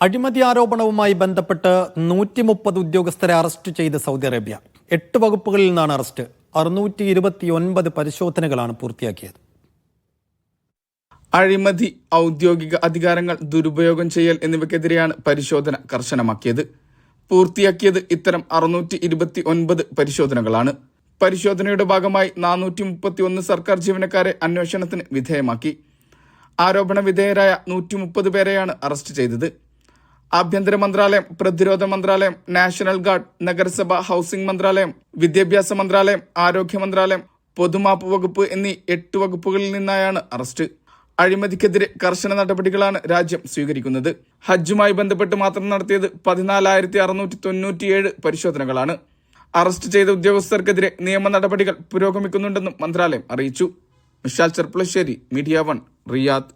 അഴിമതി ആരോപണവുമായി ബന്ധപ്പെട്ട് നൂറ്റി മുപ്പത് ഉദ്യോഗസ്ഥരെ അറസ്റ്റ് ചെയ്ത് സൗദി അറേബ്യ. എട്ട് വകുപ്പുകളിൽ നിന്നാണ് അറസ്റ്റ്. അറുന്നൂറ്റി ഇരുപത്തിയൊൻപത് പരിശോധനകളാണ് പൂർത്തിയാക്കിയത്. അഴിമതി ഔദ്യോഗിക അധികാരങ്ങൾ ദുരുപയോഗം ചെയ്യൽ എന്നിവയ്ക്കെതിരെയാണ് പരിശോധന കർശനമാക്കിയത്. പൂർത്തിയാക്കിയത് ഇത്തരം അറുന്നൂറ്റി ഇരുപത്തി ഒൻപത് പരിശോധനകളാണ്. പരിശോധനയുടെ ഭാഗമായി നാനൂറ്റി മുപ്പത്തി ഒന്ന് സർക്കാർ ജീവനക്കാരെ അന്വേഷണത്തിന് വിധേയമാക്കി. ആരോപണ വിധേയരായ നൂറ്റി മുപ്പത് പേരെയാണ് അറസ്റ്റ് ചെയ്തത്. ആഭ്യന്തര മന്ത്രാലയം പ്രതിരോധ മന്ത്രാലയം നാഷണൽ ഗാർഡ് നഗരസഭ ഹൌസിംഗ് മന്ത്രാലയം വിദ്യാഭ്യാസ മന്ത്രാലയം ആരോഗ്യ മന്ത്രാലയം പൊതുമാപ്പ് വകുപ്പ് എന്നീ എട്ട് വകുപ്പുകളിൽ നിന്നായാണ് അറസ്റ്റ്. അഴിമതിക്കെതിരെ കർശന നടപടികളാണ് രാജ്യം സ്വീകരിക്കുന്നത്. ഹജ്ജുമായി ബന്ധപ്പെട്ട് മാത്രം നടത്തിയത് പതിനാലായിരത്തി അറുന്നൂറ്റി തൊണ്ണൂറ്റിയേഴ് പരിശോധനകളാണ്. അറസ്റ്റ് ചെയ്ത ഉദ്യോഗസ്ഥർക്കെതിരെ നിയമ നടപടികൾ പുരോഗമിക്കുന്നുണ്ടെന്നും മന്ത്രാലയം അറിയിച്ചു. Mishal Cherpulassery media one Riyadh.